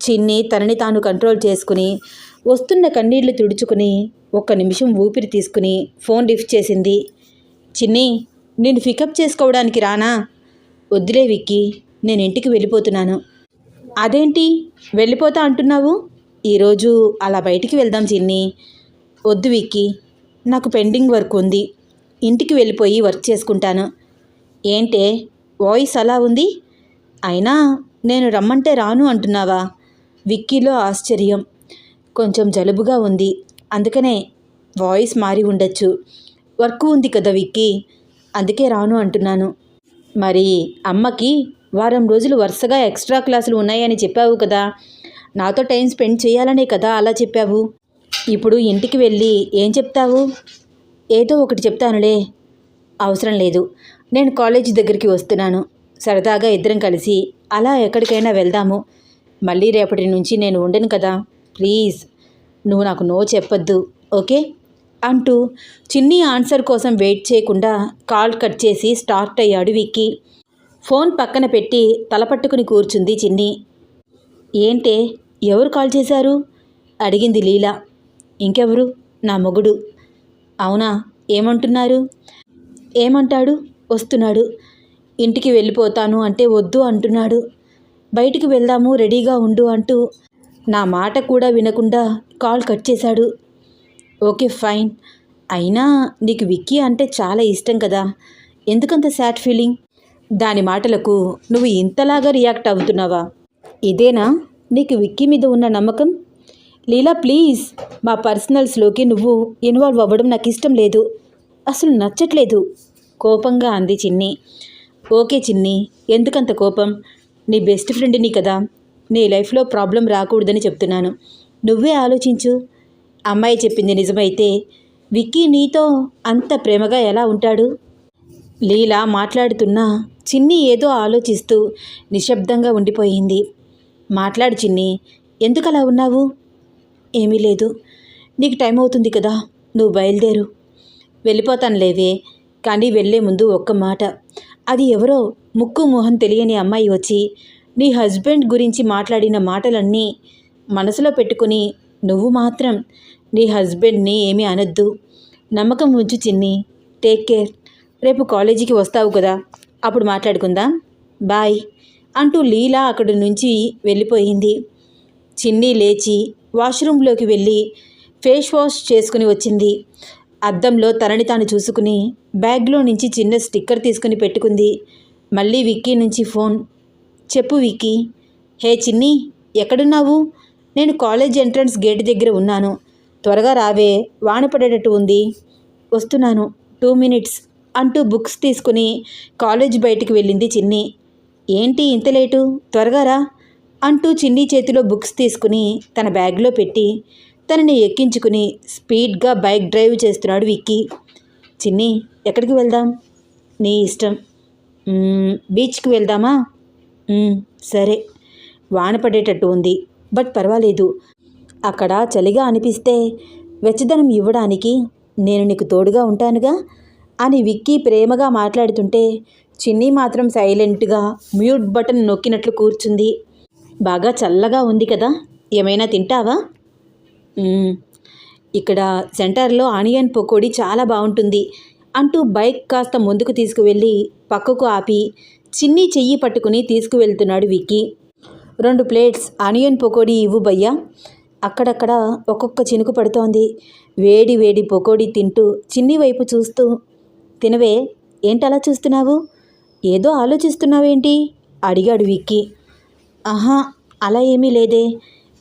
చిన్ని తనని తాను కంట్రోల్ చేసుకుని వస్తున్న కన్నీళ్ళు తుడుచుకుని ఒక్క నిమిషం ఊపిరి తీసుకుని ఫోన్ లిఫ్ట్ చేసింది. చిన్ని నేను పికప్ చేసుకోవడానికి రానా? వద్దులే విక్కీ నేను ఇంటికి వెళ్ళిపోతున్నాను. అదేంటి? వెళ్ళిపోతా అంటున్నావు? ఈరోజు అలా బయటికి వెళ్దాం చిన్ని. వద్దు విక్కీ నాకు పెండింగ్ వర్క్ ఉంది. ఇంటికి వెళ్ళిపోయి వర్క్ చేసుకుంటాను. ఏంటే? వాయిస్ అలా ఉంది? అయినా నేను రమ్మంటే రాను అంటున్నావా? విక్కీలో ఆశ్చర్యం. కొంచెం జలుబుగా ఉంది. అందుకనే వాయిస్ మారి ఉండొచ్చు. వర్క్ ఉంది కదా విక్కీ? అందుకే రాను అంటున్నాను. మరి అమ్మకి వారం రోజులు వరుసగా ఎక్స్ట్రా క్లాసులు ఉన్నాయని చెప్పావు కదా. నాతో టైం స్పెండ్ చేయాలనే కదా అలా చెప్పావు. ఇప్పుడు ఇంటికి వెళ్ళి ఏం చెప్తావు? ఏదో ఒకటి చెప్తానులే. అవసరం లేదు. నేను కాలేజీ దగ్గరికి వస్తున్నాను. సరదాగా ఇద్దరం కలిసి అలా ఎక్కడికైనా వెళ్దాము. మళ్ళీ రేపటి నుంచి నేను ఉండను కదా? ప్లీజ్. నువ్వు నాకు నో చెప్పొద్దు ఓకే? అంటూ చిన్ని ఆన్సర్ కోసం వెయిట్ చేయకుండా కాల్ కట్ చేసి స్టార్ట్ అయ్యాడు విక్కీ. ఫోన్ పక్కన పెట్టి తలపట్టుకుని కూర్చుంది చిన్ని. ఏంటే ఎవరు కాల్ చేశారు? అడిగింది లీలా. ఇంకెవరు? నా మొగుడు. అవునా? ఏమంటున్నారు? ఏమంటాడు? వస్తున్నాడు. ఇంటికి వెళ్ళిపోతాను అంటే వద్దు అంటున్నాడు. బయటికి వెళ్దాము రెడీగా ఉండు అంటూ నా మాట కూడా వినకుండా కాల్ కట్ చేశాడు. Okay fine. అయినా నీకు విక్కీ అంటే చాలా ఇష్టం కదా. ఎందుకంత సాడ్ ఫీలింగ్? దాని మాటలకు నువ్వు ఇంతలాగా రియాక్ట్ అవుతున్నావా? ఇదేనా నీకు విక్కీ మీద ఉన్న నమ్మకం? లీలా ప్లీజ్. మా పర్సనల్స్లోకి నువ్వు ఇన్వాల్వ్ అవ్వడం నాకు ఇష్టం లేదు. అసలు నచ్చట్లేదు. కోపంగా అంది చిన్ని. ఓకే చిన్ని ఎందుకంత కోపం? నీ బెస్ట్ ఫ్రెండ్ని కదా. నీ లైఫ్లో ప్రాబ్లం రాకూడదని చెప్తున్నాను. నువ్వే ఆలోచించు. అమ్మాయి చెప్పింది నిజమైతే విక్కీ నీతో అంత ప్రేమగా ఎలా ఉంటాడు? లీలా మాట్లాడుతున్నా చిన్ని ఏదో ఆలోచిస్తూ నిశ్శబ్దంగా ఉండిపోయింది. మాట్లాడు చిన్ని ఎందుకలా ఉన్నావు? ఏమీ లేదు. నీకు టైం అవుతుంది కదా నువ్వు బయలుదేరు. వెళ్ళిపోతాను లేవే కానీ వెళ్ళే ముందు ఒక్క మాట. అది ఎవరో ముక్కు మొహం తెలియని అమ్మాయి వచ్చి నీ హస్బెండ్ గురించి మాట్లాడిన మాటలన్నీ మనసులో పెట్టుకుని నువ్వు మాత్రం నీ హస్బెండ్ని ఏమీ అనొద్దు. నమ్మకం ఉంచు చిన్ని. Take care. రేపు కాలేజీకి వస్తావు కదా. అప్పుడు మాట్లాడుకుందాం. బాయ్ అంటూ లీలా అక్కడి నుంచి వెళ్ళిపోయింది. చిన్ని లేచి వాష్రూమ్లోకి వెళ్ళి ఫేస్ వాష్ చేసుకుని వచ్చింది. అద్దంలో తనని తాను చూసుకుని బ్యాగ్లో నుంచి చిన్న స్టిక్కర్ తీసుకుని పెట్టుకుంది. మళ్ళీ విక్కీ నుంచి ఫోన్. చెప్పు విక్కీ. హే చిన్ని ఎక్కడున్నావు? నేను కాలేజ్ ఎంట్రన్స్ గేట్ దగ్గర ఉన్నాను. త్వరగా రావే వాన పడేటట్టు ఉంది. వస్తున్నాను. టూ మినిట్స్ అంటూ బుక్స్ తీసుకుని కాలేజ్ బయటికి వెళ్ళింది చిన్ని. ఏంటి ఇంత లేటు? త్వరగా రా అంటూ చిన్ని చేతిలో బుక్స్ తీసుకుని తన బ్యాగ్లో పెట్టి తనని ఎక్కించుకుని స్పీడ్గా బైక్ డ్రైవ్ చేస్తున్నాడు విక్కీ. చిన్ని ఎక్కడికి వెళ్దాం? నీ ఇష్టం. బీచ్కి వెళ్దామా? సరే. వాన పడేటట్టు ఉంది బట్ పర్వాలేదు. అక్కడ చలిగా అనిపిస్తే వెచ్చదనం ఇవ్వడానికి నేను నీకు తోడుగా ఉంటానుగా? అని విక్కీ ప్రేమగా మాట్లాడుతుంటే చిన్ని మాత్రం సైలెంట్గా మ్యూట్ బటన్ నొక్కినట్లు కూర్చుంది. బాగా చల్లగా ఉంది కదా ఏమైనా తింటావా? ఇక్కడ సెంటర్లో ఆనియన్ పకోడీ చాలా బాగుంటుంది అంటూ బైక్ కాస్త ముందుకు తీసుకువెళ్ళి పక్కకు ఆపి చిన్ని చెయ్యి పట్టుకుని తీసుకువెళ్తున్నాడు విక్కీ. రెండు ప్లేట్స్ ఆనియన్ పకోడీ ఇవ్వు భయ్యా. అక్కడక్కడ ఒక్కొక్క చినుకు పడుతోంది. వేడి వేడి పకోడీ తింటూ చిన్ని వైపు చూస్తూ తినవే ఏంటలా చూస్తున్నావు? ఏదో ఆలోచిస్తున్నావేంటి? అడిగాడు విక్కీ. ఆహా అలా ఏమీ లేదే.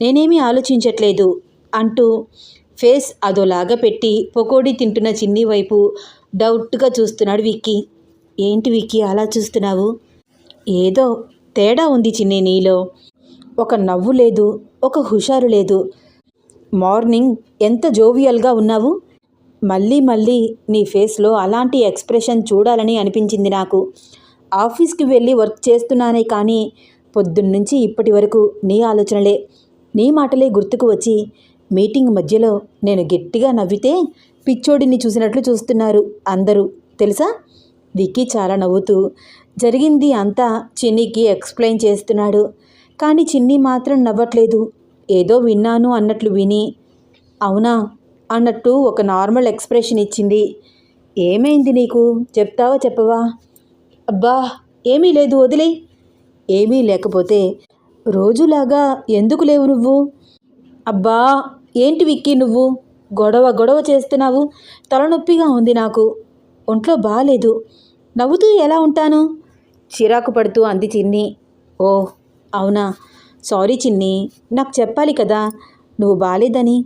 నేనేమీ ఆలోచించట్లేదు. అంటూ ఫేస్ అదోలాగా పెట్టి పకోడీ తింటున్న చిన్ని వైపు డౌట్గా చూస్తున్నాడు విక్కీ. ఏంటి విక్కీ అలా చూస్తున్నావు? ఏదో తేడా ఉంది చిన్ని నీలో. ఒక నవ్వు లేదు ఒక హుషారు లేదు. మార్నింగ్ ఎంత జోవియల్గా ఉన్నావు? మళ్ళీ మళ్ళీ నీ ఫేస్లో అలాంటి ఎక్స్ప్రెషన్ చూడాలని అనిపించింది నాకు. ఆఫీస్కి వెళ్ళి వర్క్ చేస్తున్నానే కానీ పొద్దున్నుంచి ఇప్పటి వరకు నీ ఆలోచనలే నీ మాటలే గుర్తుకు వచ్చి మీటింగ్ మధ్యలో నేను గట్టిగా నవ్వితే పిచ్చోడిని చూసినట్లు చూస్తున్నారు అందరూ. తెలుసా? విక్కీ చాలా నవ్వుతూ జరిగింది అంతా చిన్నికి ఎక్స్ప్లెయిన్ చేస్తున్నాడు. కానీ చిన్ని మాత్రం నవ్వట్లేదు. ఏదో విన్నాను అన్నట్లు విని అవునా? అన్నట్టు ఒక నార్మల్ ఎక్స్ప్రెషన్ ఇచ్చింది. ఏమైంది నీకు? చెప్తావా చెప్పవా? అబ్బా ఏమీ లేదు వదిలే. ఏమీ లేకపోతే రోజులాగా ఎందుకు లేవు నువ్వు? అబ్బా ఏంటి విక్కీ నువ్వు? గొడవ గొడవ చేస్తున్నావు. తలనొప్పిగా ఉంది నాకు. ఒంట్లో బాగాలేదు నవ్వుతూ ఎలా ఉంటాను? చిరాకు పడుతూ అంది చిన్ని. ఓ అవునా? సారీ చిన్ని. నాకు చెప్పాలి కదా. నువ్వు బాగాలేదని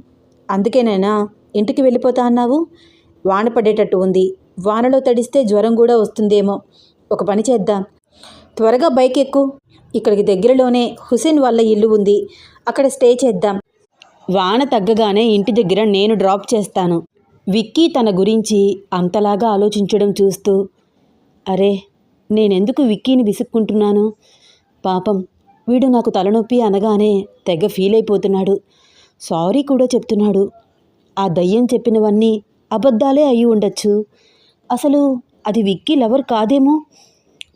అందుకేనైనా ఇంటికి వెళ్ళిపోతా అన్నావు? వాన పడేటట్టు ఉంది. వానలో తడిస్తే జ్వరం కూడా వస్తుందేమో. ఒక పని చేద్దాం. త్వరగా బైక్ ఎక్కు ఇక్కడికి దగ్గరలోనే హుసేన్ వాళ్ళ ఇల్లు ఉంది. అక్కడ స్టే చేద్దాం. వాన తగ్గగానే ఇంటి దగ్గర నేను డ్రాప్ చేస్తాను. విక్కీ తన గురించి అంతలాగా ఆలోచించడం చూస్తూ అరే నేనెందుకు విక్కీని విసుక్కుంటున్నాను? పాపం వీడు నాకు తలనొప్పి అనగానే తెగ ఫీల్ అయిపోతున్నాడు సారీ కూడా చెప్తున్నాడు. ఆ దయ్యం చెప్పినవన్నీ అబద్ధాలే అయి ఉండొచ్చు. అసలు అది విక్కీ లవర్ కాదేమో?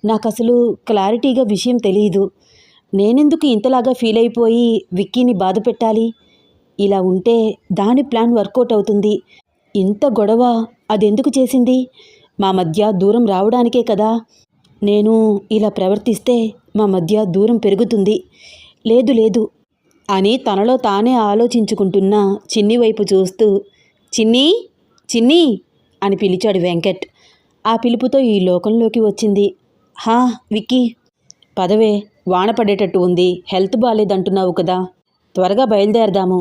నాకు అసలు క్లారిటీగా విషయం తెలియదు నేనెందుకు ఇంతలాగా ఫీల్ అయిపోయి విక్కీని బాధ పెట్టాలి ఇలా ఉంటే దాని ప్లాన్ వర్కౌట్ అవుతుంది. ఇంత గొడవ అదెందుకు చేసింది? మా మధ్య దూరం రావడానికే కదా. నేను ఇలా ప్రవర్తిస్తే మా మధ్య దూరం పెరుగుతుంది. లేదు లేదు అని తనలో తానే ఆలోచించుకుంటున్న చిన్ని వైపు చూస్తూ చిన్ని చిన్ని అని పిలిచాడు వెంకట్. ఆ పిలుపుతో ఈ లోకంలోకి వచ్చింది. హా విక్కీ పదవే వాన పడేటట్టు ఉంది. హెల్త్ బాగాలేదంటున్నావు కదా. త్వరగా బయలుదేరదాము.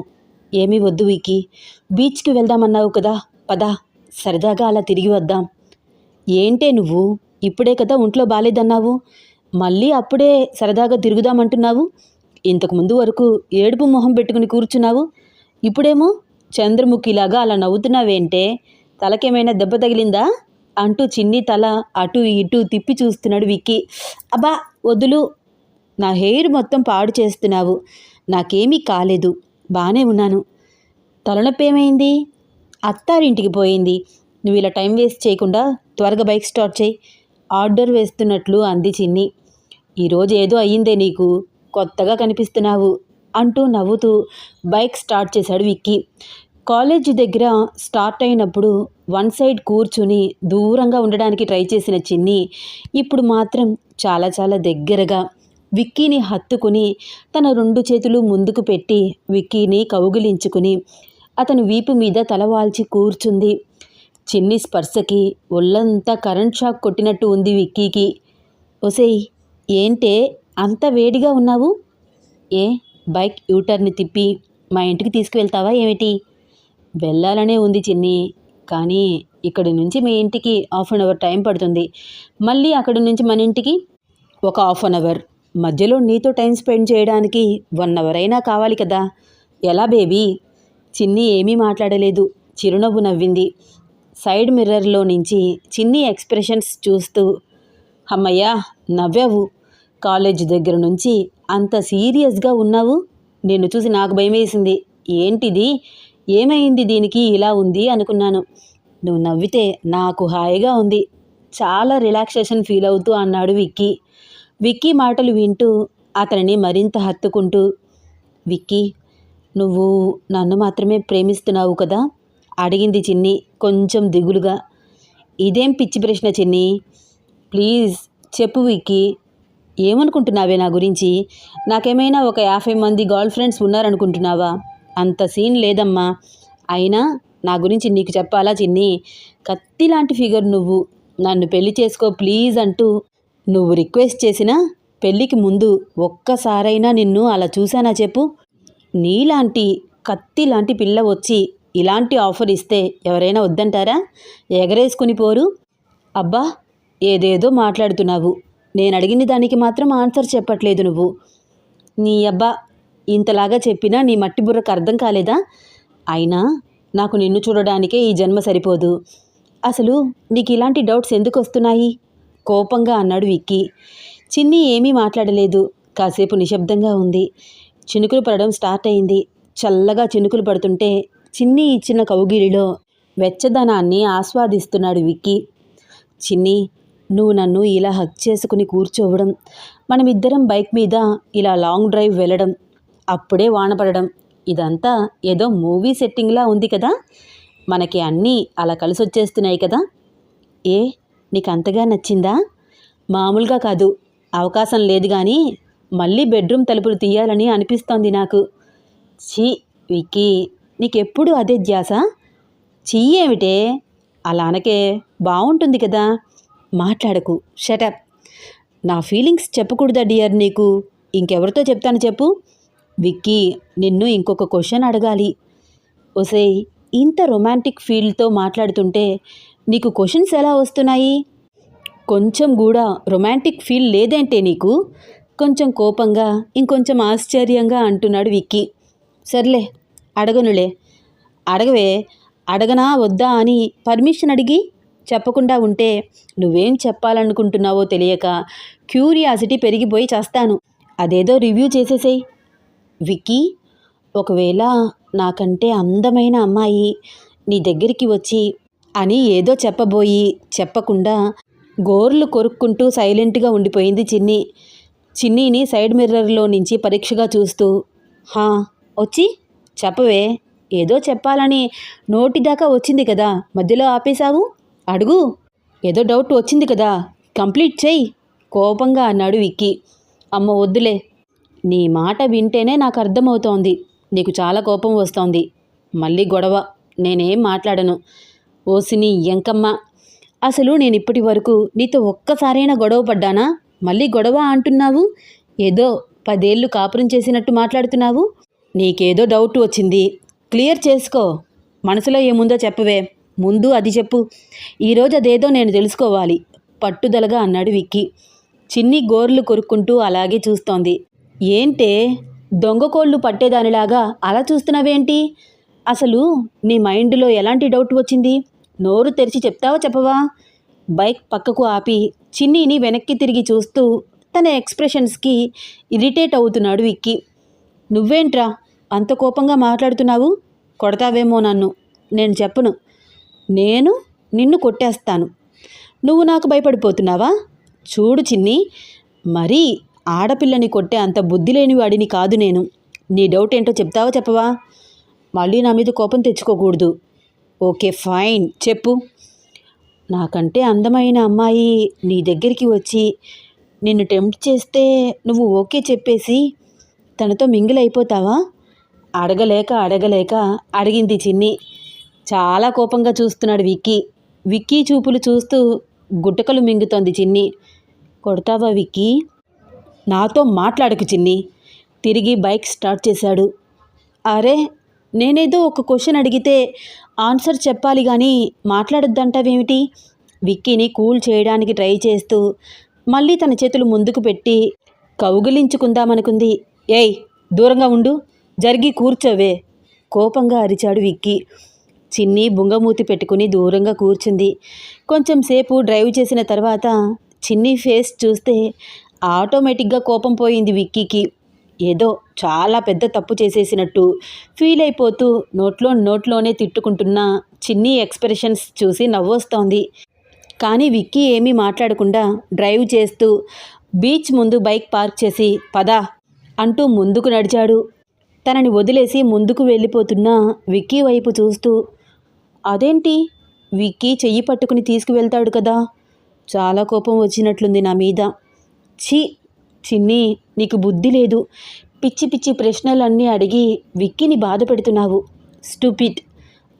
ఏమీ వద్దు విక్కీ బీచ్కి వెళ్దామన్నావు కదా. పదా. సరదాగా అలా తిరిగి వద్దాం. ఏంటే నువ్వు? ఇప్పుడే కదా ఒంట్లో బాలేదన్నావు. మళ్ళీ అప్పుడే సరదాగా తిరుగుదామంటున్నావు. ఇంతకు ముందు వరకు ఏడుపు మొహం పెట్టుకుని కూర్చున్నావు. ఇప్పుడేమో చంద్రముఖిలాగా అలా నవ్వుతున్నావేంటే? తలకేమైనా దెబ్బ తగిలిందా? అంటూ చిన్ని తల అటు ఇటు తిప్పి చూస్తున్నాడు విక్కీ అబ్బా వదులు. నా హెయిర్ మొత్తం పాడు చేస్తున్నావు. నాకేమీ కాలేదు. బాగానే ఉన్నాను. తలనొప్పి ఏమైంది అత్తారింటికి పోయింది. నువ్వు ఇలా టైం వేస్ట్ చేయకుండా త్వరగా బైక్ స్టార్ట్ చేయి. ఆర్డర్ వేస్తున్నట్లు అంది చిన్ని. ఈరోజు ఏదో అయ్యిందే నీకు. కొత్తగా కనిపిస్తున్నావు అంటూ నవ్వుతూ బైక్ స్టార్ట్ చేశాడు విక్కీ. కాలేజ్ దగ్గర స్టార్ట్ అయినప్పుడు వన్ సైడ్ కూర్చుని దూరంగా ఉండడానికి ట్రై చేసిన చిన్ని ఇప్పుడు మాత్రం చాలా చాలా దగ్గరగా విక్కీని హత్తుకుని తన రెండు చేతులు ముందుకు పెట్టి విక్కీని కౌగిలించుకుని అతని వీపు మీద తలవాల్చి కూర్చుంది. చిన్ని స్పర్శకి ఒళ్ళంతా కరెంట్ షాక్ కొట్టినట్టు ఉంది విక్కీకి. ఒసేయ్ ఏంటే? అంత వేడిగా ఉన్నావు? ఏ బైక్ యూటర్ని తిప్పి మా ఇంటికి తీసుకువెళ్తావా ఏమిటి? వెళ్ళాలనే ఉంది చిన్ని కానీ ఇక్కడి నుంచి మీ ఇంటికి హాఫ్ అన్ అవర్ టైం పడుతుంది. మళ్ళీ అక్కడి నుంచి మన ఇంటికి? ఒక హాఫ్ అన్ అవర్. మధ్యలో నీతో టైం స్పెండ్ చేయడానికి వన్ అవర్ అయినా కావాలి కదా. ఎలా బేబీ? చిన్ని ఏమీ మాట్లాడలేదు. చిరునవ్వు నవ్వింది. సైడ్ మిర్రర్లో నుంచి చిన్ని ఎక్స్ప్రెషన్స్ చూస్తూ అమ్మయ్యా నవ్వావు. కాలేజ్ దగ్గర నుంచి అంత సీరియస్గా ఉన్నావు? నిన్ను చూసి నాకు భయం వేసింది ఏంటిది? ఏమైంది దీనికి? ఇలా ఉంది అనుకున్నాను. నువ్వు నవ్వితే నాకు హాయిగా ఉంది. చాలా రిలాక్సేషన్ ఫీల్ అవుతూ అన్నాడు విక్కీ. విక్కీ మాటలు వింటూ అతనిని మరింత హత్తుకుంటూ విక్కీ నువ్వు నన్ను మాత్రమే ప్రేమిస్తున్నావు కదా? అడిగింది చిన్ని కొంచెం దిగులుగా. ఇదేం పిచ్చి ప్రశ్న చిన్ని? ప్లీజ్ చెప్పు విక్కీ ఏమనుకుంటున్నావే నా గురించి? నాకేమైనా ఒక యాభై మంది గర్ల్ ఫ్రెండ్స్ ఉన్నారనుకుంటున్నావా? అంత సీన్ లేదమ్మా. అయినా నా గురించి నీకు చెప్పాలా చిన్ని? కత్తి లాంటి ఫిగర్ నువ్వు. నన్ను పెళ్ళి చేసుకో ప్లీజ్ అంటూ నువ్వు రిక్వెస్ట్ చేసినా పెళ్ళికి ముందు ఒక్కసారైనా నిన్ను అలా చూసానా చెప్పు? నీలాంటి కత్తి లాంటి పిల్ల వచ్చి ఇలాంటి ఆఫర్ ఇస్తే ఎవరైనా వద్దంటారా? ఎగరేసుకుని పోరు. అబ్బా ఏదేదో మాట్లాడుతున్నావు. నేను అడిగిన దానికి మాత్రం ఆన్సర్ చెప్పట్లేదు నువ్వు. నీ అబ్బా ఇంతలాగా చెప్పినా నీ మట్టి బుర్రకు అర్థం కాలేదా? అయినా నాకు నిన్ను చూడడానికే ఈ జన్మ సరిపోదు. అసలు నీకు ఇలాంటి డౌట్స్ ఎందుకు వస్తున్నాయి? కోపంగా అన్నాడు విక్కీ. చిన్ని ఏమీ మాట్లాడలేదు. కాసేపు నిశ్శబ్దంగా ఉంది. చినుకులు పడడం స్టార్ట్ అయింది. చల్లగా చినుకులు పడుతుంటే చిన్ని ఇచ్చిన కౌగిలిలో వెచ్చదనాన్ని ఆస్వాదిస్తున్నాడు విక్కీ. చిన్ని నువ్వు నన్ను ఇలా హక్ చేసుకుని కూర్చోవడం మనమిద్దరం బైక్ మీద ఇలా లాంగ్ డ్రైవ్ వెళ్ళడం అప్పుడే వానపడడం ఇదంతా ఏదో మూవీ సెట్టింగ్లా ఉంది కదా? మనకి అన్నీ అలా కలిసి వచ్చేస్తున్నాయి కదా? ఏ నీకు అంతగా నచ్చిందా? మామూలుగా కాదు. అవకాశం లేదు కానీ మళ్ళీ బెడ్రూమ్ తలుపులు తీయాలని అనిపిస్తోంది నాకు. ఛీ విక్కీ నీకెప్పుడు అదే ధ్యాస? చెయ్యేమిటే అలా అనకే బాగుంటుంది కదా. మాట్లాడకు. షటప్ నా ఫీలింగ్స్ చెప్పకూడదా డియర్ నీకు? ఇంకెవరితో చెప్తాను చెప్పు? విక్కీ నిన్ను ఇంకొక క్వశ్చన్ అడగాలి. ఒసేయ్ ఇంత రొమాంటిక్ ఫీల్తో మాట్లాడుతుంటే నీకు క్వశ్చన్స్ ఎలా వస్తున్నాయి? కొంచెం కూడా రొమాంటిక్ ఫీల్ లేదంటే నీకు? కొంచెం కోపంగా ఇంకొంచెం ఆశ్చర్యంగా అంటున్నాడు విక్కీ. సర్లే అడగనులే. అడగవే అడగనా వద్దా అని పర్మిషన్ అడిగి చెప్పకుండా ఉంటే నువ్వేం చెప్పాలనుకుంటున్నావో తెలియక క్యూరియాసిటీ పెరిగిపోయి చేస్తాను. అదేదో రివ్యూ చేసేసేయి. విక్కీ ఒకవేళ నాకంటే అందమైన అమ్మాయి నీ దగ్గరికి వచ్చి అని ఏదో చెప్పబోయి చెప్పకుండా గోర్లు కొరుక్కుంటూ సైలెంట్గా ఉండిపోయింది చిన్ని. చిన్నీని సైడ్ మిర్రర్లో నుంచి పరీక్షగా చూస్తూ హా వచ్చి చెప్పవే. ఏదో చెప్పాలని నోటి దాకా వచ్చింది కదా మధ్యలో ఆపేశావు? అడుగు. ఏదో డౌట్ వచ్చింది కదా కంప్లీట్ చెయ్యి. కోపంగా అన్నాడు విక్కీ. అమ్మ వద్దులే. నీ మాట వింటేనే నాకు అర్థమవుతోంది. నీకు చాలా కోపం వస్తోంది. మళ్ళీ గొడవ. నేనేం మాట్లాడను. ఓసిని ఎంకమ్మ. అసలు నేను ఇప్పటి వరకు నీతో ఒక్కసారైనా గొడవ పడ్డానా? మళ్ళీ గొడవ అంటున్నావు? ఏదో పదేళ్ళు కాపురం చేసినట్టు మాట్లాడుతున్నావు? నీకేదో డౌట్ వచ్చింది. క్లియర్ చేసుకో. మనసులో ఏముందో చెప్పవే. ముందు అది చెప్పు. ఈరోజు అదేదో నేను తెలుసుకోవాలి. పట్టుదలగా అన్నాడు విక్కీ. చిన్ని గోర్లు కొరుక్కుంటూ అలాగే చూస్తోంది. ఏంటే? దొంగకోళ్ళు పట్టేదానిలాగా అలా చూస్తున్నావేంటి? అసలు నీ మైండ్లో ఎలాంటి డౌట్ వచ్చింది? నోరు తెరిచి చెప్తావా చెప్పవా? బైక్ పక్కకు ఆపి చిన్నీని వెనక్కి తిరిగి చూస్తూ తన ఎక్స్ప్రెషన్స్కి ఇరిటేట్ అవుతున్నాడు విక్కి. నువ్వేంట్రా అంత కోపంగా మాట్లాడుతున్నావు? కొడతావేమో నన్ను. నేను చెప్పను. నేను నిన్ను కొట్టేస్తాను. నువ్వు నాకు భయపడిపోతున్నావా? చూడు చిన్ని మరీ ఆడపిల్లని కొట్టే అంత బుద్ధి లేని వాడిని కాదు నేను. నీ డౌట్ ఏంటో చెప్తావా చెప్పవా? మళ్ళీ నా మీద కోపం తెచ్చుకోకూడదు. Okay fine. చెప్పు. నాకంటే అందమైన అమ్మాయి నీ దగ్గరికి వచ్చి నిన్ను టెంప్ట్ చేస్తే నువ్వు ఓకే చెప్పేసి తనతో మింగిల్ అయిపోతావా? అడగలేక అడగలేక అడిగింది చిన్ని. చాలా కోపంగా చూస్తున్నాడు విక్కీ. విక్కీ చూపులు చూస్తూ గుట్టకలు మింగుతోంది చిన్ని. కొడతావా విక్కీ? నాతో మాట్లాడకు చిన్ని. తిరిగి బైక్ స్టార్ట్ చేశాడు. అరే నేనేదో ఒక క్వశ్చన్ అడిగితే ఆన్సర్ చెప్పాలి కానీ మాట్లాడొద్దంటావేమిటి? విక్కీని కూల్ చేయడానికి ట్రై చేస్తూ మళ్ళీ తన చేతులు ముందుకు పెట్టి కౌగిలించుకుందామనుకుంది. ఏయ్ దూరంగా ఉండు జరిగి కూర్చోవే కోపంగా అరిచాడు విక్కీ. చిన్ని బుంగమూతి పెట్టుకుని దూరంగా కూర్చుంది. కొంచెం సేపు డ్రైవ్ చేసిన తర్వాత చిన్ని ఫేస్ చూస్తే ఆటోమేటిక్గా కోపం పోయింది విక్కీకి. ఏదో చాలా పెద్ద తప్పు చేసేసినట్టు ఫీల్ అయిపోతూ నోట్లో నోట్లోనే తిట్టుకుంటున్న చిన్ని ఎక్స్ప్రెషన్స్ చూసి నవ్వొస్తోంది. కానీ విక్కీ ఏమీ మాట్లాడకుండా డ్రైవ్ చేస్తూ బీచ్ ముందు బైక్ పార్క్ చేసి పదా అంటూ ముందుకు నడిచాడు. తనని వదిలేసి ముందుకు వెళ్ళిపోతున్న విక్కీ వైపు చూస్తూ అదేంటి? విక్కీ చెయ్యి పట్టుకుని తీసుకువెళ్తాడు కదా. చాలా కోపం వచ్చినట్లుంది నా మీద. ఛీ చిన్ని నీకు బుద్ధి లేదు. పిచ్చి పిచ్చి ప్రశ్నలన్నీ అడిగి విక్కీని బాధ పెడుతున్నావు. స్టూపిట్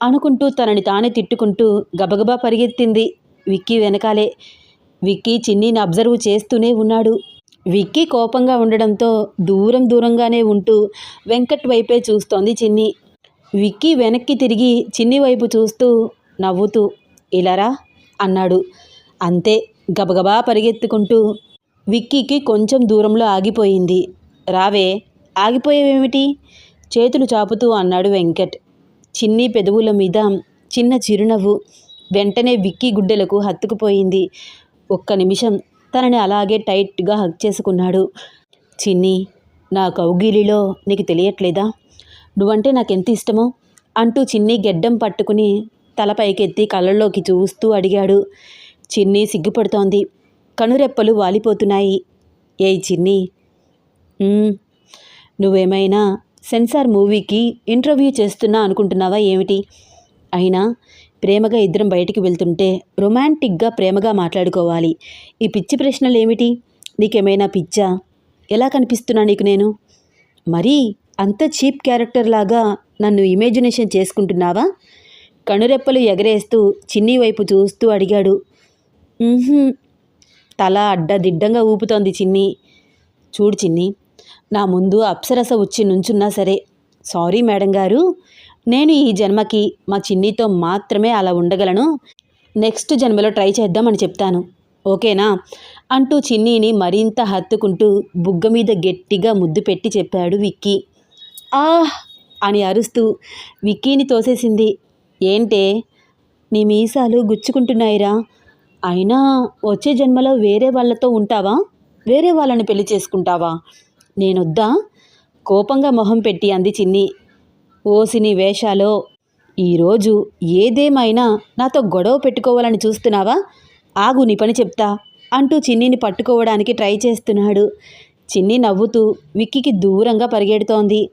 అనుకుంటూ తనని తానే తిట్టుకుంటూ గబగబా పరిగెత్తింది విక్కీ వెనకాలే. విక్కీ చిన్నీని అబ్జర్వ్ చేస్తూనే ఉన్నాడు. విక్కీ కోపంగా ఉండడంతో దూరం దూరంగానే ఉంటూ వెంకట్ వైపే చూస్తోంది చిన్ని. విక్కీ వెనక్కి తిరిగి చిన్ని వైపు చూస్తూ నవ్వుతూ ఇలారా? అన్నాడు. అంతే గబగబా పరిగెత్తుకుంటూ విక్కీకి కొంచెం దూరంలో ఆగిపోయింది. రావే ఆగిపోయేవేమిటి? చేతులు చాపుతూ అన్నాడు వెంకట్. చిన్ని పెదవుల మీద చిన్న చిరునవ్వు వెంటనే విక్కీ గుడ్డెలకు హత్తుకుపోయింది. ఒక్క నిమిషం తనని అలాగే టైట్గా హక్ చేసుకున్నాడు. చిన్ని నా కౌగిలిలో నీకు తెలియట్లేదా? నువ్వంటే నాకెంత ఇష్టమో? అంటూ చిన్ని గెడ్డం పట్టుకుని తల పైకెత్తి కళ్ళల్లోకి చూస్తూ అడిగాడు. చిన్ని సిగ్గుపడుతోంది. కనురెప్పలు వాలిపోతున్నాయి. ఏయ్ చిన్ని. నువ్వేమైనా సెన్సార్ మూవీకి ఇంటర్వ్యూ చేస్తున్నా అనుకుంటున్నావా ఏమిటి? అయినా ప్రేమగా ఇద్దరం బయటికి వెళ్తుంటే రొమాంటిక్గా ప్రేమగా మాట్లాడుకోవాలి. ఈ పిచ్చి ప్రశ్నలు ఏమిటి నీకేమైనా పిచ్చా? ఎలా కనిపిస్తున్నా నీకు నేను? మరీ అంత చీప్ క్యారెక్టర్ లాగా నన్ను ఇమేజినేషన్ చేసుకుంటున్నావా? కనురెప్పలు ఎగరేస్తూ చిన్ని వైపు చూస్తూ అడిగాడు. తల అడ్డదిడ్డంగా ఊపుతోంది చిన్ని. చూడు చిన్ని నా ముందు అప్సరస వచ్చి నుంచున్నా సరే. సారీ మేడం గారు నేను ఈ జన్మకి మా చిన్నితో మాత్రమే అలా ఉండగలను. నెక్స్ట్ జన్మలో ట్రై చేద్దామని చెప్తాను. ఓకేనా? అంటూ చిన్నీని మరింత హత్తుకుంటూ బుగ్గ మీద గట్టిగా ముద్దు పెట్టి చెప్పాడు విక్కీ. ఆహ్! అని అరుస్తూ విక్కీని తోసేసింది. ఏంటే? నీ మీసాలు గుచ్చుకుంటున్నాయిరా. అయినా వచ్చే జన్మలో వేరే వాళ్ళతో ఉంటావా? వేరే వాళ్ళని పెళ్ళి చేసుకుంటావా? నేనొద్దా? కోపంగా మొహం పెట్టి అంది చిన్ని. ఓసిని వేషాలో ఈరోజు ఏదేమైనా నాతో గొడవ పెట్టుకోవాలని చూస్తున్నావా? ఆగు నీ పని చెప్తా అంటూ చిన్నిని పట్టుకోవడానికి ట్రై చేస్తున్నాడు. చిన్ని నవ్వుతూ విక్కీకి దూరంగా పరిగెడుతోంది.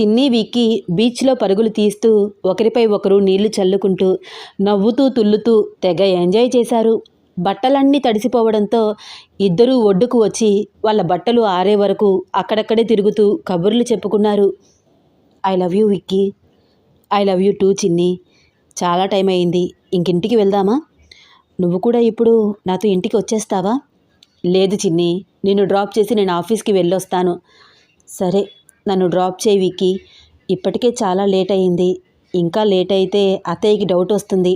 చిన్ని వీక్కి బీచ్లో పరుగులు తీస్తూ ఒకరిపై ఒకరు నీళ్ళు చల్లుకుంటూ నవ్వుతూ తుల్లుతూ తెగ ఎంజాయ్ చేశారు. బట్టలన్నీ తడిసిపోవడంతో ఇద్దరూ ఒడ్డుకు వచ్చి వాళ్ళ బట్టలు ఆరే వరకు అక్కడక్కడే తిరుగుతూ కబుర్లు చెప్పుకున్నారు. I love you Vicky. I love you too Chinni. చాలా టైం అయింది. ఇంకింటికి వెళ్దామా? నువ్వు కూడా ఇప్పుడు నాతో ఇంటికి వచ్చేస్తావా? లేదు చిన్ని. నిన్ను డ్రాప్ చేసి నేను ఆఫీస్కి వెళ్ళొస్తాను. సరే. నన్ను డ్రాప్ చేయి విక్కీ. ఇప్పటికే చాలా లేట్ అయింది. ఇంకా లేట్ అయితే అత్తయ్యకి డౌట్ వస్తుంది.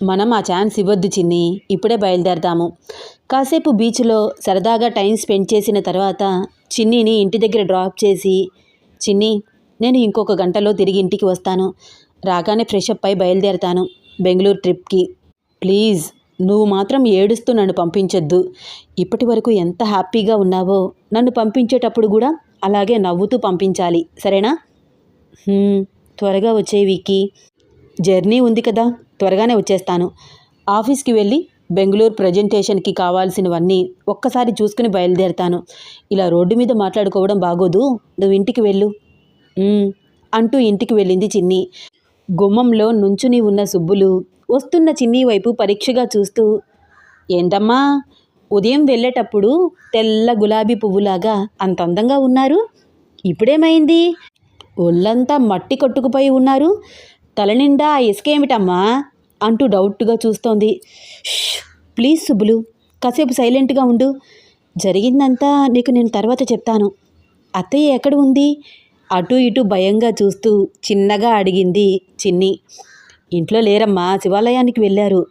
మనం ఆ ఛాన్స్ ఇవ్వద్దు చిన్ని. ఇప్పుడే బయలుదేరదాము కాసేపు బీచ్లో సరదాగా టైం స్పెండ్ చేసిన తర్వాత చిన్నిని ఇంటి దగ్గర డ్రాప్ చేసి చిన్ని నేను ఇంకొక గంటలో తిరిగి ఇంటికి వస్తాను. రాగానే ఫ్రెష్ అప్ అయి బయలుదేరతాను బెంగళూరు ట్రిప్కి. ప్లీజ్ నువ్వు మాత్రం ఏడుస్తూ నన్ను పంపించొద్దు. ఇప్పటి వరకు ఎంత హ్యాపీగా ఉన్నావో నన్ను పంపించేటప్పుడు కూడా అలాగే నవ్వుతూ పంపించాలి. సరేనా? త్వరగా వచ్చే వీకి జర్నీ ఉంది కదా త్వరగానే వచ్చేస్తాను. ఆఫీస్కి వెళ్ళి బెంగళూరు ప్రజెంటేషన్కి కావాల్సినవన్నీ ఒక్కసారి చూసుకుని బయలుదేరుతాను. ఇలా రోడ్డు మీద మాట్లాడుకోవడం బాగోదు. నువ్వు ఇంటికి వెళ్ళు. అంటూ ఇంటికి వెళ్ళింది చిన్ని. గుమ్మంలో నుంచుని ఉన్న సుబ్బులు వస్తున్న చిన్ని వైపు పరీక్షగా చూస్తూ ఏంటమ్మా ఉదయం వెళ్ళేటప్పుడు తెల్ల గులాబీ పువ్వులాగా అంత అందంగా ఉన్నారు. ఇప్పుడేమైంది? ఒళ్ళంతా మట్టి కొట్టుకుపోయి ఉన్నారు. తలనిండా ఇసుక ఏమిటమ్మా అంటూ డౌట్గా చూస్తోంది. ప్లీజ్ సుబ్బులు కాసేపు సైలెంట్గా ఉండు. జరిగిందంతా నీకు నేను తర్వాత చెప్తాను. అత్తయ్య ఎక్కడ ఉంది? అటు ఇటు భయంగా చూస్తూ చిన్నగా అడిగింది చిన్ని. ఇంట్లో లేరమ్మా శివాలయానికి వెళ్ళారు.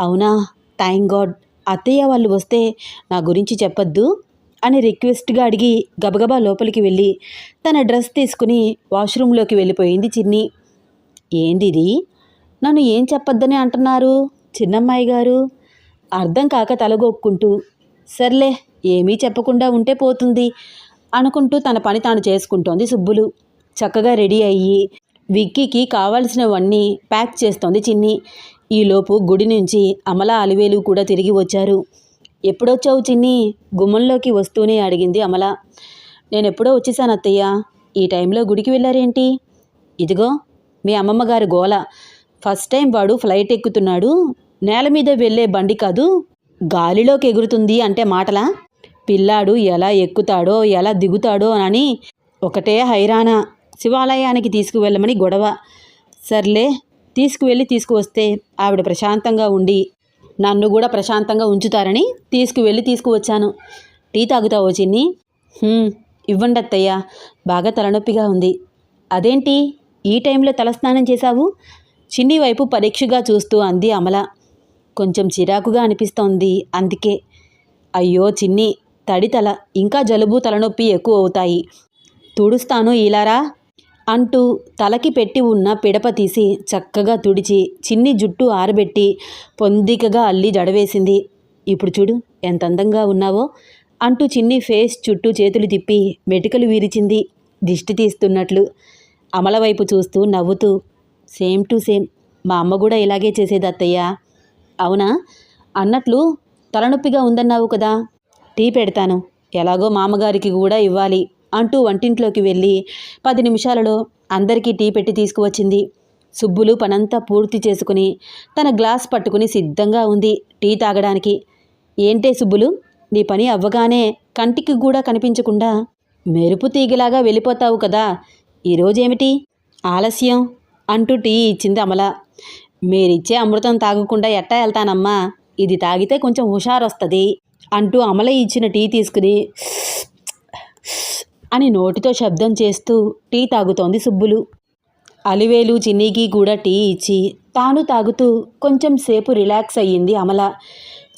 అవునా? Thank God. అత్తయ్య వాళ్ళు వస్తే నా గురించి చెప్పొద్దు అని రిక్వెస్ట్గా అడిగి గబగబా లోపలికి వెళ్ళి తన డ్రెస్ తీసుకుని వాష్రూమ్లోకి వెళ్ళిపోయింది చిన్ని. ఏందిది? నన్ను ఏం చెప్పొద్దని అంటున్నారు? చిన్నమ్మాయి గారు? అర్థం కాక తలగొక్కుంటూ సర్లే ఏమీ చెప్పకుండా ఉంటే పోతుంది అనుకుంటూ తన పని తాను చేసుకుంటోంది సుబ్బులు. చక్కగా రెడీ అయ్యి విక్కీకి కావాల్సినవన్నీ ప్యాక్ చేస్తోంది చిన్ని. ఈలోపు గుడి నుంచి అమల అలివేలు కూడా తిరిగి వచ్చారు. ఎప్పుడొచ్చావు చిన్ని? గుమ్మంలోకి వస్తూనే అడిగింది అమల. నేను ఎప్పుడో వచ్చేసాను అత్తయ్య. ఈ టైంలో గుడికి వెళ్ళారేంటి? ఇదిగో మీ అమ్మమ్మ గారి గోల. ఫస్ట్ టైం వాడు ఫ్లైట్ ఎక్కుతున్నాడు. నేల మీద వెళ్ళే బండి కాదు గాలిలోకి ఎగురుతుంది అంటే మాటలా? పిల్లాడు ఎలా ఎక్కుతాడో ఎలా దిగుతాడో అని ఒకటే హైరాణ. శివాలయానికి తీసుకువెళ్ళమని గొడవ. సర్లే తీసుకువెళ్ళి తీసుకువస్తే ఆవిడ ప్రశాంతంగా ఉండి నన్ను కూడా ప్రశాంతంగా ఉంచుతారని తీసుకువెళ్ళి తీసుకువచ్చాను. టీ తాగుతావో చిన్ని? ఇవ్వండి అత్తయ్య. బాగా తలనొప్పిగా ఉంది. అదేంటి? ఈ టైంలో తలస్నానం చేశావు? చిన్ని వైపు పరీక్షగా చూస్తూ అంది అమల. కొంచెం చిరాకుగా అనిపిస్తోంది అందుకే. అయ్యో చిన్ని తడి తల ఇంకా జలుబు తలనొప్పి ఎక్కువ అవుతాయి. తుడుస్తాను ఇలారా అంటూ తలకి పెట్టి ఉన్న పిడప తీసి చక్కగా తుడిచి చిన్ని జుట్టు ఆరబెట్టి పొందికగా అల్లి జడవేసింది. ఇప్పుడు చూడు ఎంత అందంగా ఉన్నావో అంటూ చిన్ని ఫేస్ చుట్టూ చేతులు తిప్పి మెటికలు విరిచింది దిష్టి తీస్తున్నట్లు. అమల వైపు చూస్తూ నవ్వుతూ సేమ్ టు సేమ్ మా అమ్మ కూడా ఇలాగే చేసేది అత్తయ్య. అవునా? అన్నట్లు తలనొప్పిగా ఉందన్నావు కదా టీ పెడతాను. ఎలాగో మామగారికి కూడా ఇవ్వాలి. అంటూ వంటింట్లోకి వెళ్ళి పది నిమిషాలలో అందరికీ టీ పెట్టి తీసుకువచ్చింది. సుబ్బులు పనంతా పూర్తి చేసుకుని తన గ్లాస్ పట్టుకుని సిద్ధంగా ఉంది టీ తాగడానికి. ఏంటే సుబ్బులు నీ పని అవ్వగానే కంటికి కూడా కనిపించకుండా మెరుపు తీగలాగా వెళ్ళిపోతావు కదా ఈరోజేమిటి ఆలస్యం అంటూ టీ ఇచ్చింది అమల. మీరిచ్చే అమృతం తాగకుండా ఎట్టా వెళ్తానమ్మా ఇది తాగితే కొంచెం హుషారొస్తుంది అంటూ అమల ఇచ్చిన టీ తీసుకుని అని నోటితో శబ్దం చేస్తూ టీ తాగుతోంది సుబ్బులు. అలివేలు చిన్నీకి కూడా టీ ఇచ్చి తాను తాగుతూ కొంచెం సేపు రిలాక్స్ అయ్యింది అమల.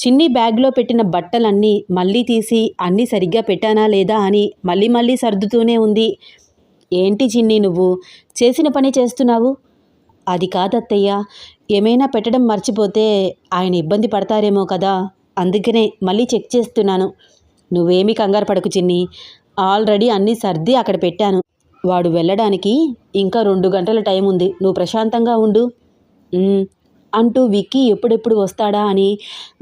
చిన్ని బ్యాగ్లో పెట్టిన బట్టలన్నీ మళ్ళీ తీసి అన్నీ సరిగ్గా పెట్టానా లేదా అని మళ్ళీ మళ్ళీ సర్దుతూనే ఉంది. ఏంటి చిన్ని నువ్వు? చేసిన పని చేస్తున్నావు? అది కాదత్తయ్య. ఏమైనా పెట్టడం మర్చిపోతే ఆయన ఇబ్బంది పడతారేమో కదా. అందుకనే మళ్ళీ చెక్ చేస్తున్నాను. నువ్వేమీ కంగారు పడకు చిన్ని. ఆల్రెడీ అన్నీ సర్ది అక్కడ పెట్టాను. వాడు వెళ్ళడానికి ఇంకా రెండు గంటల టైం ఉంది. నువ్వు ప్రశాంతంగా ఉండు. అంటూ విక్కీ ఎప్పుడెప్పుడు వస్తాడా అని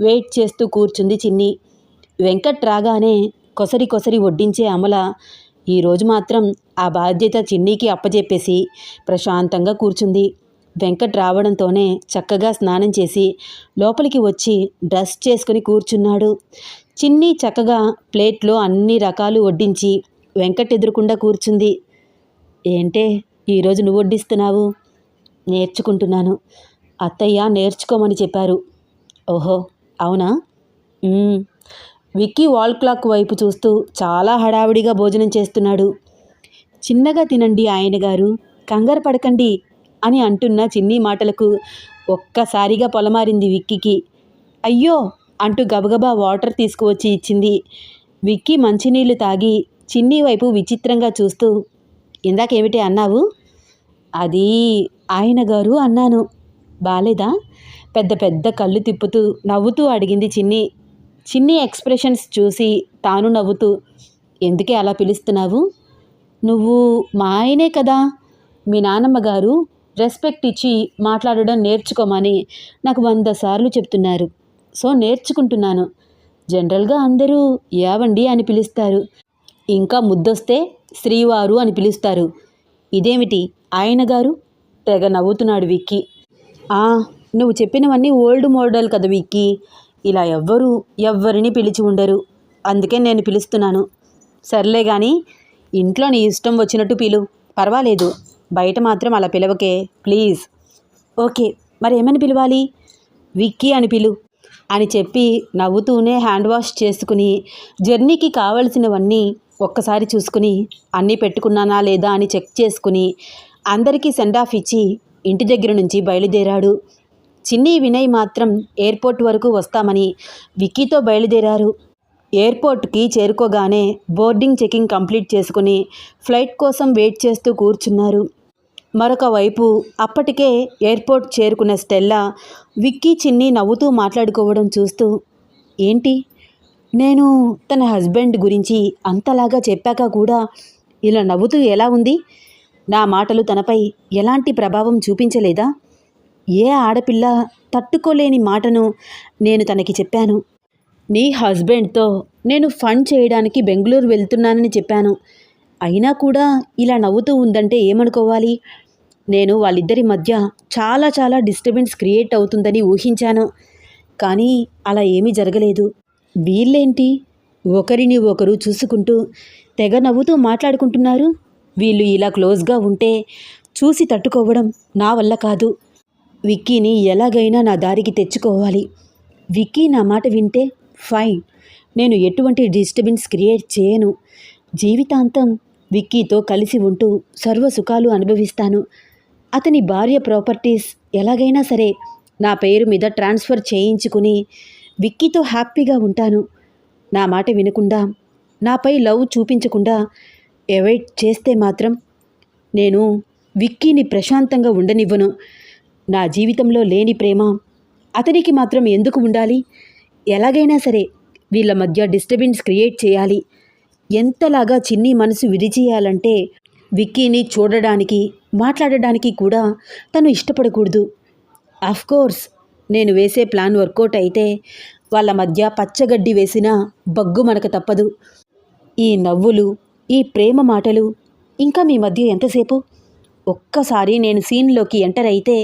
వెయిట్ చేస్తూ కూర్చుంది చిన్ని. వెంకట్ రాగానే కొసరి కొసరి వడ్డించే అమల ఈరోజు మాత్రం ఆ బాధ్యత చిన్నీకి అప్పజెప్పేసి ప్రశాంతంగా కూర్చుంది. వెంకట్ రావడంతోనే చక్కగా స్నానం చేసి లోపలికి వచ్చి డ్రెస్ చేసుకుని కూర్చున్నాడు. చిన్ని చక్కగా ప్లేట్లో అన్ని రకాలు వడ్డించి వెంకట్ ఎదురుకుండా కూర్చుంది. ఏంటే ఈరోజు నువ్వు వడ్డిస్తున్నావు? నేర్చుకుంటున్నాను. అత్తయ్య నేర్చుకోమని చెప్పారు. ఓహో అవునా? విక్కీ వాల్ క్లాక్ వైపు చూస్తూ చాలా హడావిడిగా భోజనం చేస్తున్నాడు. చిన్నగా తినండి ఆయన గారు కంగారు పడకండి అని అంటున్న చిన్ని మాటలకు ఒక్కసారిగా పొలమారింది విక్కీకి. అయ్యో అంటూ గబగబా వాటర్ తీసుకువచ్చి ఇచ్చింది. విక్కీ మంచినీళ్ళు తాగి చిన్ని వైపు విచిత్రంగా చూస్తూ ఇందాకేమిటి అన్నావు? అది ఆయన గారు అన్నాను. బాలేదా? పెద్ద పెద్ద కళ్ళు తిప్పుతూ నవ్వుతూ అడిగింది చిన్ని. చిన్ని ఎక్స్ప్రెషన్స్ చూసి తాను నవ్వుతూ ఎందుకే అలా పిలుస్తున్నావు? నువ్వు మా ఆయనే కదా. మీ నాన్నమ్మ గారు రెస్పెక్ట్ ఇచ్చి మాట్లాడడం నేర్చుకోమని నాకు వంద సార్లు చెప్తున్నారు. సో నేర్చుకుంటున్నాను. జనరల్గా అందరూ యావండి అని పిలుస్తారు. ఇంకా ముద్దొస్తే శ్రీవారు అని పిలుస్తారు. ఇదేమిటి? ఆయన గారు? తెగ నవ్వుతున్నాడు విక్కీ. "ఆ, నువ్వు చెప్పినవన్నీ ఓల్డ్ మోడల్ కదా విక్కీ. ఇలా ఎవ్వరూ ఎవ్వరిని పిలిచి ఉండరు. అందుకే నేను పిలుస్తున్నాను. సర్లే కానీ ఇంట్లో నీ ఇష్టం వచ్చినట్టు పిలు. పర్వాలేదు. బయట మాత్రం అలా పిలవకే. ప్లీజ్. ఓకే మరి ఏమని పిలవాలి? విక్కీ అని పిలు. అని చెప్పి నవ్వుతూనే హ్యాండ్ వాష్ చేసుకుని జర్నీకి కావలసినవన్నీ ఒక్కసారి చూసుకుని అన్నీ పెట్టుకున్నానా లేదా? అని చెక్ చేసుకుని అందరికీ సెండ్ ఆఫ్ ఇచ్చి ఇంటి దగ్గర నుంచి బయలుదేరాడు. చిన్ని వినయ్ మాత్రం ఎయిర్పోర్ట్ వరకు వస్తామని విక్కీతో బయలుదేరారు. ఎయిర్పోర్ట్కి చేరుకోగానే బోర్డింగ్ చెకింగ్ కంప్లీట్ చేసుకుని ఫ్లైట్ కోసం వెయిట్ చేస్తూ కూర్చున్నారు. మరొక వైపు అప్పటికే ఎయిర్పోర్ట్ చేరుకున్న స్టెల్లా విక్కీ చిన్ని నవ్వుతూ మాట్లాడుకోవడం చూస్తూ ఏంటి? నేను తన హస్బెండ్ గురించి అంతలాగా చెప్పాక కూడా ఇలా నవ్వుతూ ఎలా ఉంది? నా మాటలు తనపై ఎలాంటి ప్రభావం చూపించలేదా? ఏ ఆడపిల్ల తట్టుకోలేని మాటను నేను తనకి చెప్పాను. నీ హస్బెండ్తో నేను ఫండ్ చేయడానికి బెంగళూరు వెళ్తున్నానని చెప్పాను. అయినా కూడా ఇలా నవ్వుతూ ఉందంటే ఏమనుకోవాలి? నేను వాళ్ళిద్దరి మధ్య చాలా చాలా డిస్టర్బెన్స్ క్రియేట్ అవుతుందని ఊహించాను. కానీ అలా ఏమీ జరగలేదు. వీళ్ళేంటి? ఒకరిని ఒకరు చూసుకుంటూ తెగ నవ్వుతూ మాట్లాడుకుంటున్నారు. వీళ్ళు ఇలా క్లోజ్గా ఉంటే చూసి తట్టుకోవడం నా వల్ల కాదు. విక్కీని ఎలాగైనా నా దారికి తెచ్చుకోవాలి. విక్కీ నా మాట వింటే ఫైన్. నేను ఎటువంటి డిస్టర్బెన్స్ క్రియేట్ చేయను. జీవితాంతం విక్కీతో కలిసి ఉంటూ సర్వసుఖాలు అనుభవిస్తాను. అతని భార్య ప్రాపర్టీస్ ఎలాగైనా సరే నా పేరు మీద ట్రాన్స్ఫర్ చేయించుకుని విక్కీతో హ్యాపీగా ఉంటాను. నా మాట వినకుండా నాపై లవ్ చూపించకుండా అవాయిడ్ చేస్తే మాత్రం నేను విక్కీని ప్రశాంతంగా ఉండనివ్వను. నా జీవితంలో లేని ప్రేమ అతనికి మాత్రం ఎందుకు ఉండాలి? ఎలాగైనా సరే వీళ్ళ మధ్య డిస్టర్బెన్స్ క్రియేట్ చేయాలి. ఎంతలాగా చిన్ని మనసు విరిచేయాలంటే విక్కీని చూడడానికి మాట్లాడడానికి కూడా తను ఇష్టపడకూడదు. కోర్స్ నేను వేసే ప్లాన్ వర్కౌట్ అయితే వాళ్ళ మధ్య పచ్చగడ్డి వేసిన బగ్గు మనకు తప్పదు. ఈ నవ్వులు ఈ ప్రేమ మాటలు ఇంకా మీ మధ్య ఎంతసేపు? ఒక్కసారి నేను సీన్లోకి ఎంటర్ అయితే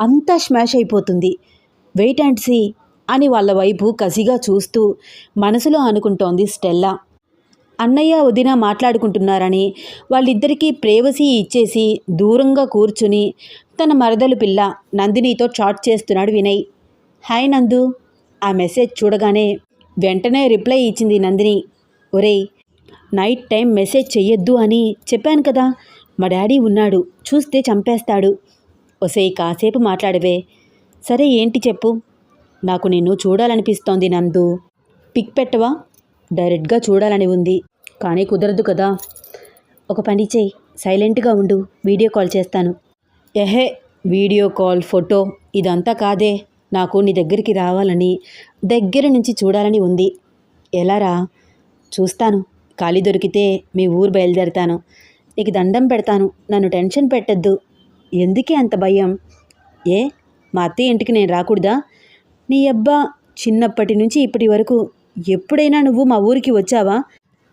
అంతా స్మాష్ అయిపోతుంది. వెయిట్ అండ్ సీ అని వాళ్ళ వైపు కసిగా చూస్తూ మనసులో అనుకుంటోంది స్టెల్లా. అన్నయ్య వదిన మాట్లాడుకుంటున్నారని వాళ్ళిద్దరికీ ప్రేవసీ ఇచ్చేసి దూరంగా కూర్చుని తన మరదలు పిల్ల నందినితో చాట్ చేస్తున్నాడు వినయ్. హాయ్ నందు. ఆ మెసేజ్ చూడగానే వెంటనే రిప్లై ఇచ్చింది నందిని. ఒరేయ్ నైట్ టైం మెసేజ్ చెయ్యొద్దు అని చెప్పాను కదా. మా డాడీ ఉన్నాడు చూస్తే చంపేస్తాడు. ఒసేయ్ కాసేపు మాట్లాడవే. సరే ఏంటి చెప్పు? నాకు నిన్ను చూడాలనిపిస్తోంది నందు. పిక్ పెట్టవా? డైరెక్ట్గా చూడాలని ఉంది. కానీ కుదరదు కదా. ఒక పని చేయి సైలెంట్గా ఉండు. వీడియో కాల్ చేస్తాను. ఎహే వీడియో కాల్ ఫోటో ఇదంతా కాదే. నాకు నీ దగ్గరికి రావాలని దగ్గర నుంచి చూడాలని ఉంది. ఎలారా చూస్తాను. ఖాళీ దొరికితే మీ ఊరు బయలుదేరుతాను. నీకు దండం పెడతాను. నన్ను టెన్షన్ పెట్టద్దు. ఎందుకే అంత భయం? ఏ? మా అత్తయ్య ఇంటికి నేను రాకూడదా? నీ అబ్బా చిన్నప్పటి నుంచి ఇప్పటి వరకు ఎప్పుడైనా నువ్వు మా ఊరికి వచ్చావా?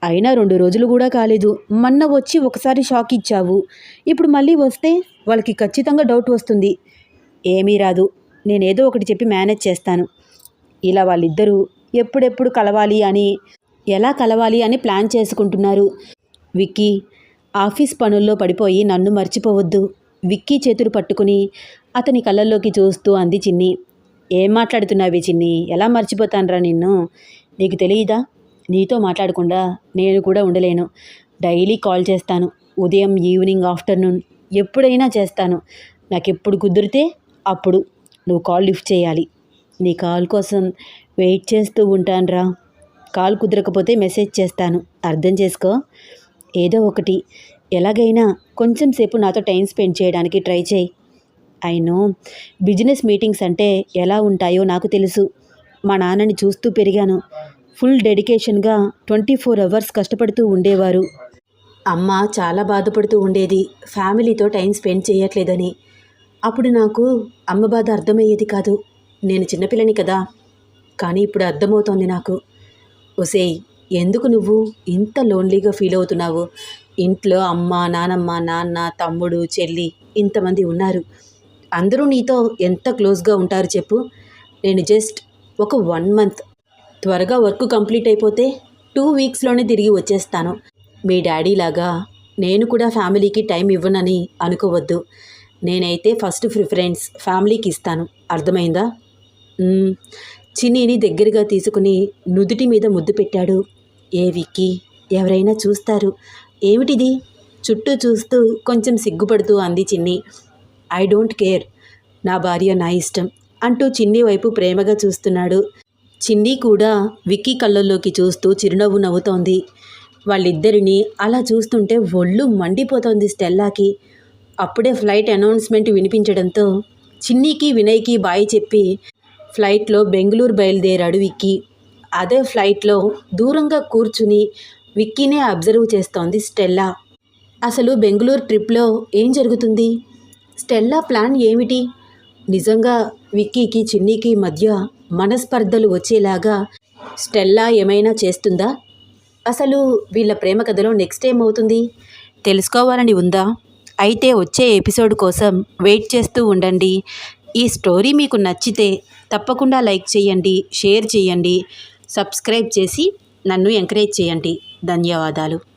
అయినా రెండు రోజులు కూడా కాలేదు. మొన్న వచ్చి ఒకసారి షాక్ ఇచ్చావు. ఇప్పుడు మళ్ళీ వస్తే వాళ్ళకి ఖచ్చితంగా డౌట్ వస్తుంది. ఏమీ రాదు. నేనేదో ఒకటి చెప్పి మేనేజ్ చేస్తాను. ఇలా వాళ్ళిద్దరూ ఎప్పుడెప్పుడు కలవాలి అని ఎలా కలవాలి అని ప్లాన్ చేసుకుంటున్నారు. విక్కీ ఆఫీస్ పనుల్లో పడిపోయి నన్ను మర్చిపోవద్దు. విక్కీ చేతులు పట్టుకుని అతని కళ్ళల్లోకి చూస్తూ అంది చిన్ని. ఏం మాట్లాడుతున్నావి చిన్ని? ఎలా మర్చిపోతానరా నిన్ను? నీకు తెలియదా నీతో మాట్లాడకుండా నేను కూడా ఉండలేను. డైలీ కాల్ చేస్తాను. ఉదయం ఈవినింగ్ ఆఫ్టర్నూన్ ఎప్పుడైనా చేస్తాను. నాకు ఎప్పుడు కుదిరితే అప్పుడు నువ్వు కాల్ లిఫ్ట్ చేయాలి. నీ కాల్ కోసం వెయిట్ చేస్తూ ఉంటానురా. కాల్ కుదరకపోతే మెసేజ్ చేస్తాను. అర్థం చేసుకో. ఏదో ఒకటి. ఎలాగైనా కొంచెం సేపు నాతో టైం స్పెండ్ చేయడానికి ట్రై చేయి. I know. బిజినెస్ మీటింగ్స్ అంటే ఎలా ఉంటాయో నాకు తెలుసు. మా నాన్నని చూస్తూ పెరిగాను. ఫుల్ డెడికేషన్గా ట్వంటీ ఫోర్ అవర్స్ కష్టపడుతూ ఉండేవారు. అమ్మ చాలా బాధపడుతూ ఉండేది. ఫ్యామిలీతో టైం స్పెండ్ చేయట్లేదని. అప్పుడు నాకు అమ్మ బాధ అర్థమయ్యేది కాదు. నేను చిన్నపిల్లని కదా. కానీ ఇప్పుడు అర్థమవుతోంది నాకు. ఒసేయ్ ఎందుకు నువ్వు ఇంత లోన్లీగా ఫీల్ అవుతున్నావు? ఇంట్లో అమ్మ నానమ్మ నాన్న తమ్ముడు చెల్లి ఇంతమంది ఉన్నారు. అందరూ నీతో ఎంత క్లోజ్గా ఉంటారు చెప్పు. నేను జస్ట్ ఒక వన్ మంత్. త్వరగా వర్క్ కంప్లీట్ అయిపోతే టూ వీక్స్లోనే తిరిగి వచ్చేస్తాను. మీ డాడీ లాగా నేను కూడా ఫ్యామిలీకి టైం ఇవ్వనని అనుకోవద్దు. నేనైతే ఫస్ట్ ప్రిఫరెన్స్ ఫ్యామిలీకి ఇస్తాను. అర్థమైందా? చిన్నీని దగ్గరగా తీసుకుని నుదుటి మీద ముద్దు పెట్టాడు. ఏ విక్కీ ఎవరైనా చూస్తారు. ఏమిటిది? చుట్టూ చూస్తూ కొంచెం సిగ్గుపడుతూ అంది చిన్ని. I don't care. నా భార్య నా ఇష్టం. అంటూ చిన్ని వైపు ప్రేమగా చూస్తున్నాడు. చిన్ని కూడా విక్కీ కళ్ళల్లోకి చూస్తూ చిరునవ్వు నవ్వుతోంది. వాళ్ళిద్దరిని అలా చూస్తుంటే ఒళ్ళు మండిపోతోంది స్టెల్లాకి. అప్పుడే ఫ్లైట్ అనౌన్స్మెంట్ వినిపించడంతో చిన్నీకి వినయ్కి బాయ్ చెప్పి ఫ్లైట్లో బెంగళూరు బయలుదేరాడు విక్కీ. అదే ఫ్లైట్లో దూరంగా కూర్చుని విక్కీనే అబ్జర్వ్ చేస్తోంది స్టెల్లా. అసలు బెంగళూరు ట్రిప్లో ఏం జరుగుతుంది? స్టెల్లా ప్లాన్ ఏమిటి? నిజంగా విక్కీకి చిన్నీకి మధ్య మనస్పర్ధలు వచ్చేలాగా స్టెల్లా ఏమైనా చేస్తుందా? అసలు వీళ్ళ ప్రేమ కథలో నెక్స్ట్ ఏమవుతుంది? తెలుసుకోవాలని ఉందా? అయితే వచ్చే ఎపిసోడ్ కోసం వెయిట్ చేస్తూ ఉండండి. ఈ స్టోరీ మీకు నచ్చితే తప్పకుండా లైక్ చేయండి షేర్ చేయండి సబ్స్క్రైబ్ చేసి నన్ను ఎంకరేజ్ చేయండి. ధన్యవాదాలు.